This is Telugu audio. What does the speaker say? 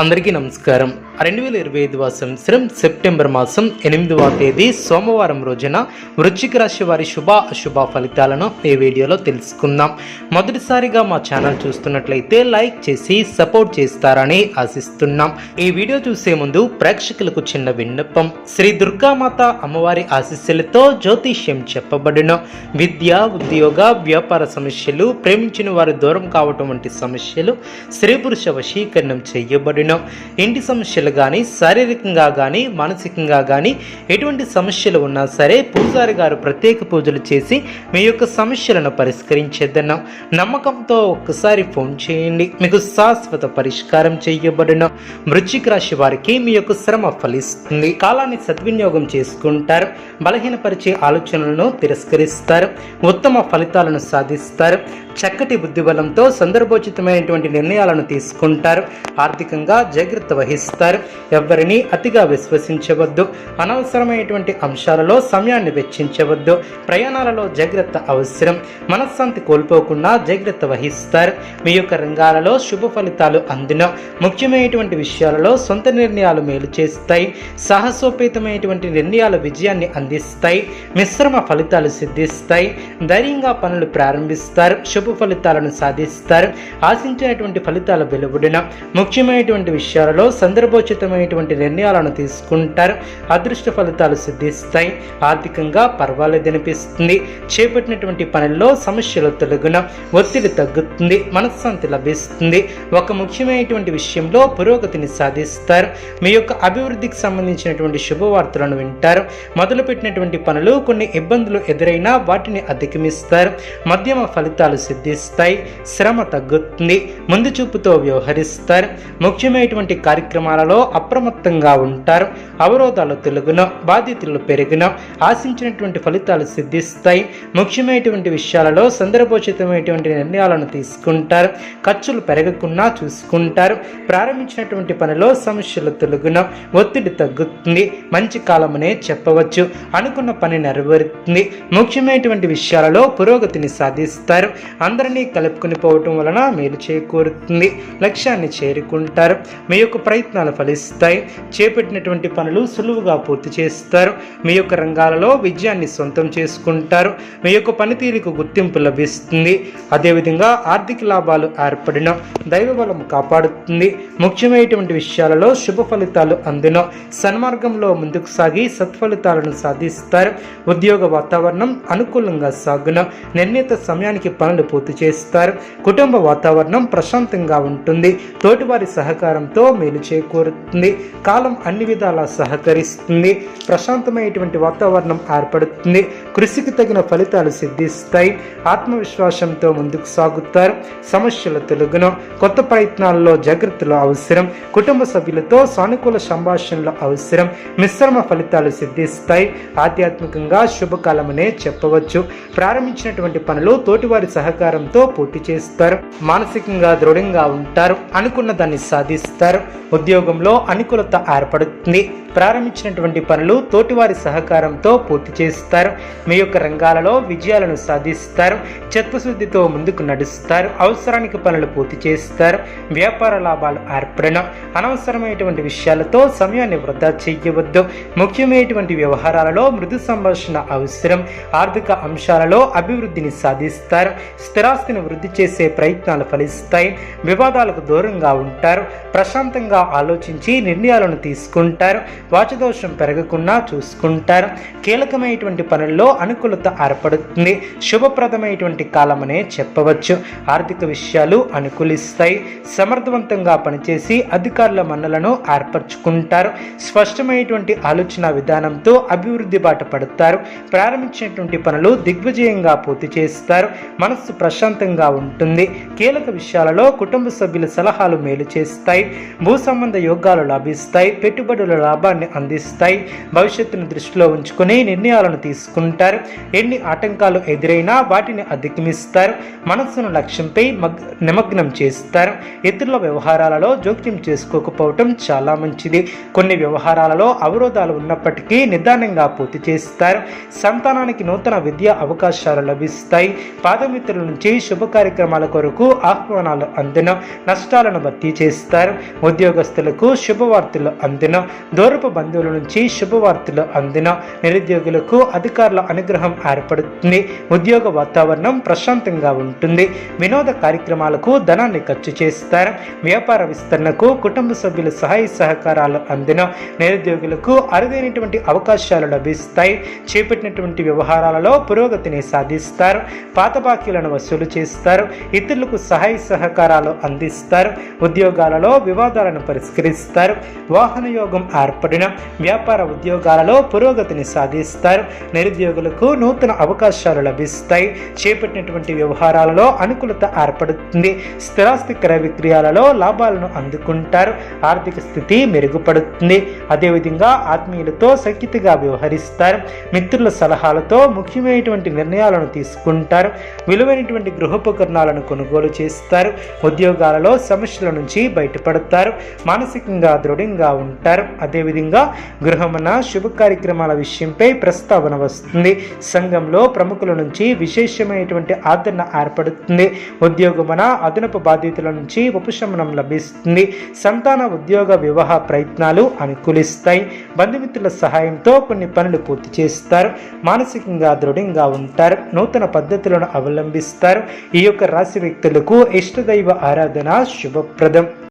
అందరికీ నమస్కారం. రెండు వేల ఇరవై ఐదవ సంవత్సరం సెప్టెంబర్ మాసం ఎనిమిదవ తేదీ సోమవారం రోజున వృశ్చిక రాశి వారి శుభ అశుభ ఫలితాలను ఈ వీడియోలో తెలుసుకుందాం. మొదటిసారిగా మా ఛానల్ చూస్తున్నట్లయితే లైక్ చేసి సపోర్ట్ చేస్తారని ఆశిస్తున్నాం. ఈ వీడియో చూసే ముందు ప్రేక్షకులకు చిన్న విన్నపం. శ్రీ దుర్గామాత అమ్మవారి ఆశీస్సులతో జ్యోతిష్యం చెప్పబడిన. విద్య ఉద్యోగ వ్యాపార సమస్యలు ప్రేమించిన వారు దూరం కావటం వంటి సమస్యలు స్త్రీ పురుష వశీకరణం చేయబడిన. ఇంటి సమస్యలు కానీ శారీరకంగా కానీ మానసికంగా కానీ ఎటువంటి సమస్యలు ఉన్నా సరే పూజారి గారు ప్రత్యేక పూజలు చేసి మీ యొక్క సమస్యలను పరిష్కరించేద్దన్నాం. నమ్మకంతో ఒక్కసారి ఫోన్ చేయండి. మీకు శాశ్వత పరిష్కారం చేయబడిన. వృశ్చిక రాశి వారికి మీ యొక్క శ్రమ ఫలిస్తుంది. కాలాన్ని సద్వినియోగం చేసుకుంటారు. బలహీనపరిచే ఆలోచనలను తిరస్కరిస్తారు. ఉత్తమ ఫలితాలను సాధిస్తారు. చక్కటి బుద్ధిబలంతో సందర్భోచితమైనటువంటి నిర్ణయాలను తీసుకుంటారు. ఆర్థికంగా జాగ్రత్త వహిస్తారు. ఎవరిని అతిగా విశ్వసించవద్దు. అనవసరమైనటువంటి అంశాలలో సమయాన్ని వెచ్చించవద్దు. ప్రయాణాలలో జాగ్రత్త అవసరం. మనశ్శాంతి కోల్పోకుండా జాగ్రత్త వహిస్తారు. మీ యొక్క రంగాలలో శుభ ఫలితాలు అందిన. ముఖ్యమైనటువంటి విషయాలలో సొంత నిర్ణయాలు మేలు చేస్తాయి. సాహసోపేతమైనటువంటి నిర్ణయాలు విజయాన్ని అందిస్తాయి. మిశ్రమ ఫలితాలు సిద్ధిస్తాయి. ధైర్యంగా పనులు ప్రారంభిస్తారు. శుభ ఫలితాలను సాధిస్తారు. ఆశించినటువంటి ఫలితాలు వెలువడిన. ముఖ్యమైనటువంటి విషయాలలో సందర్భోచితమైనటువంటి నిర్ణయాలను తీసుకుంటారు. అదృష్ట ఫలితాలు సిద్ధిస్తాయి. ఆర్థికంగా పర్వాలేదనిపిస్తుంది చేపట్టినటువంటి పనుల్లో సమస్యలు తొలగున ఒత్తిడి తగ్గుతుంది. మనశ్శాంతి లభిస్తుంది. ఒక ముఖ్యమైనటువంటి విషయంలో పురోగతిని సాధిస్తారు. మీ యొక్క అభివృద్ధికి సంబంధించినటువంటి శుభవార్తలను వింటారు. మొదలుపెట్టినటువంటి పనులు కొన్ని ఇబ్బందులు ఎదురైనా వాటిని అధిగమిస్తారు. మధ్యమ ఫలితాలు సిద్ధిస్తాయి. శ్రమ తగ్గుతుంది. ముందు చూపుతో వ్యవహరిస్తారు. ముఖ్యమైనటువంటి కార్యక్రమాలలో అప్రమత్తంగా ఉంటారు. అవరోధాలు తొలగిన బాధ్యతలు పెరిగిన ఆశించినటువంటి ఫలితాలు సిద్ధిస్తాయి. ముఖ్యమైనటువంటి విషయాలలో సందర్భోచితమైనటువంటి నిర్ణయాలను తీసుకుంటారు. ఖర్చులు పెరగకుండా చూసుకుంటారు. ప్రారంభించినటువంటి పనిలో సమస్యలు తొలగిన ఒత్తిడి తగ్గుతుంది. మంచి కాలమనే చెప్పవచ్చు. అనుకున్న పని నెరవేరుతుంది. ముఖ్యమైనటువంటి విషయాలలో పురోగతిని సాధిస్తారు. అందరినీ కలుపుకొని పోవటం వలన మేలు చేకూరుతుంది. లక్ష్యాన్ని చేరుకుంటారు. మీ యొక్క ప్రయత్నాలు ఫలిస్తాయి. చేపట్టినటువంటి పనులు సులువుగా పూర్తి చేస్తారు. మీ యొక్క రంగాలలో విజయాన్ని సొంతం చేసుకుంటారు. మీ యొక్క పనితీరుకు గుర్తింపు లభిస్తుంది. అదేవిధంగా ఆర్థిక లాభాలు ఏర్పడిన. దైవ బలం కాపాడుతుంది. ముఖ్యమైనటువంటి విషయాలలో శుభ ఫలితాలు అందున. సన్మార్గంలో ముందుకు సాగి సత్ఫలితాలను సాధిస్తారు. ఉద్యోగ వాతావరణం అనుకూలంగా సాగున. నిర్ణీత సమయానికి పనులు పూర్తి చేస్తారు. కుటుంబ వాతావరణం ప్రశాంతంగా ఉంటుంది. తోటివారి సహకారం సహకారంతో మేలు చేకూరుతుంది. కాలం అన్ని విధాలా సహకరిస్తుంది. ప్రశాంతమైనటువంటి వాతావరణం ఏర్పడుతుంది. కృషికి తగిన ఫలితాలు సిద్ధిస్తాయి. ఆత్మవిశ్వాసంతో ముందుకు సాగుతారు. సమస్యల తెలుగును. కొత్త ప్రయత్నాల్లో జాగ్రత్తలు అవసరం. కుటుంబ సభ్యులతో సానుకూల సంభాషణలు అవసరం. మిశ్రమ ఫలితాలు సిద్ధిస్తాయి. ఆధ్యాత్మికంగా శుభకాలమనే చెప్పవచ్చు. ప్రారంభించినటువంటి పనులు తోటివారి సహకారంతో పూర్తి చేస్తారు. మానసికంగా దృఢంగా ఉంటారు. అనుకున్న దాన్ని సాధిస్తారు ఉద్యోగంలో అనుకూలత ఏర్పడుతుంది. ప్రారంభించినటువంటి పనులు తోటివారి సహకారంతో పూర్తి చేస్తారు. మీ యొక్క రంగాలలో విజయాలను సాధిస్తారు. చిత్తశుద్ధితో ముందుకు నడుస్తారు. అవసరానికి పనులు పూర్తి చేస్తారు. వ్యాపార లాభాలు ఏర్పడిన. అనవసరమైనటువంటి విషయాలతో సమయాన్ని వృధా చేయవద్దు. ముఖ్యమైనటువంటి వ్యవహారాలలో మృదు సంభాషణ అవసరం. ఆర్థిక అంశాలలో అభివృద్ధిని సాధిస్తారు. స్థిరాస్తిని వృద్ధి చేసే ప్రయత్నాలు ఫలిస్తాయి. వివాదాలకు దూరంగా ఉంటారు. ప్రశాంతంగా ఆలోచించి నిర్ణయాలను తీసుకుంటారు. వాచదోషం పెరగకుండా చూసుకుంటారు. కీలకమైనటువంటి పనుల్లో అనుకూలత ఏర్పడుతుంది. శుభప్రదమైనటువంటి కాలమనే చెప్పవచ్చు. ఆర్థిక విషయాలు అనుకూలిస్తాయి. సమర్థవంతంగా పనిచేసి అధికారుల మన్నలను ఏర్పరచుకుంటారు. స్పష్టమైనటువంటి ఆలోచన విధానంతో అభివృద్ధి బాట పడతారు. ప్రారంభించినటువంటి పనులు దిగ్విజయంగా పూర్తి చేస్తారు. మనస్సు ప్రశాంతంగా ఉంటుంది. కీలక విషయాలలో కుటుంబ సభ్యుల సలహాలు మేలు చేస్తాయి. భూ సంబంధ యోగాలు లాభిస్తాయి. పెట్టుబడుల లాభాన్ని అందిస్తాయి. భవిష్యత్తును దృష్టిలో ఉంచుకొని నిర్ణయాలను తీసుకుంటారు. ఎన్ని ఆటంకాలు ఎదురైనా వాటిని అధిగమిస్తారు. మనస్సును లక్ష్యంపై మగ్ నిమగ్నం చేస్తారు. ఇతరుల వ్యవహారాలలో జోక్యం చేసుకోకపోవటం చాలా మంచిది. కొన్ని వ్యవహారాలలో అవరోధాలు ఉన్నప్పటికీ నిదానంగా పూర్తి చేస్తారు. సంతానానికి నూతన విద్యా అవకాశాలు లభిస్తాయి. పాదమిత్రుల నుంచి శుభ కార్యక్రమాల కొరకు ఆహ్వానాలు అందిన. నష్టాలను భర్తీ చేస్తారు. ఉద్యోగస్తులకు శుభవార్తలు అందిన. దూరపు బంధువుల నుంచి శుభవార్తలు అందిన నిరుద్యోగులకు అధికారుల అనుగ్రహం ఏర్పడుతుంది. ఉద్యోగ వాతావరణం ప్రశాంతంగా ఉంటుంది. వినోద కార్యక్రమాలకు ధనాన్ని ఖర్చు చేస్తారు. వ్యాపార విస్తరణకు కుటుంబ సభ్యుల సహాయ సహకారాలు అందిన నిరుద్యోగులకు అరుదైనటువంటి అవకాశాలు లభిస్తాయి. చేపట్టినటువంటి వ్యవహారాలలో పురోగతిని సాధిస్తారు. పాత బాకీలను వసూలు చేస్తారు. ఇతరులకు సహాయ సహకారాలు అందిస్తారు. ఉద్యోగాలలో వివాదాలను పరిష్కరిస్తారు. వాహన యోగం ఏర్పడిన వ్యాపార ఉద్యోగాలలో పురోగతిని సాధిస్తారు నిరుద్యోగులకు నూతన అవకాశాలు లభిస్తాయి. చేపట్టినటువంటి వ్యవహారాలలో అనుకూలత ఏర్పడుతుంది. స్థిరాస్తి క్రయ విక్రయాలలో లాభాలను అందుకుంటారు. ఆర్థిక స్థితి మెరుగుపడుతుంది. అదేవిధంగా ఆత్మీయులతో సఖ్యతగా వ్యవహరిస్తారు. మిత్రుల సలహాలతో ముఖ్యమైనటువంటి నిర్ణయాలను తీసుకుంటారు. విలువైనటువంటి గృహోపకరణాలను కొనుగోలు చేస్తారు. ఉద్యోగాలలో సమస్యల నుంచి బయటపడతారు. మానసికంగా దృఢంగా ఉంటారు. అదేవిధంగా గృహమున శుభ కార్యక్రమాల విషయంపై ప్రస్తావన వస్తుంది. సంఘంలో ప్రముఖుల నుంచి విశేషమైనటువంటి ఆదరణ ఏర్పడుతుంది. ఉద్యోగమున అదనపు బాధ్యతల నుంచి ఉపశమనం లభిస్తుంది. సంతాన ఉద్యోగ వివాహ ప్రయత్నాలు అనుకూలిస్తాయి. బంధుమిత్రుల సహాయంతో కొన్ని పనులు పూర్తి చేస్తారు. మానసికంగా దృఢంగా ఉంటారు. నూతన పద్ధతులను అవలంబిస్తారు. ఈ యొక్క రాశి వ్యక్తులకు ఇష్టదైవ ఆరాధన శుభప్రదం.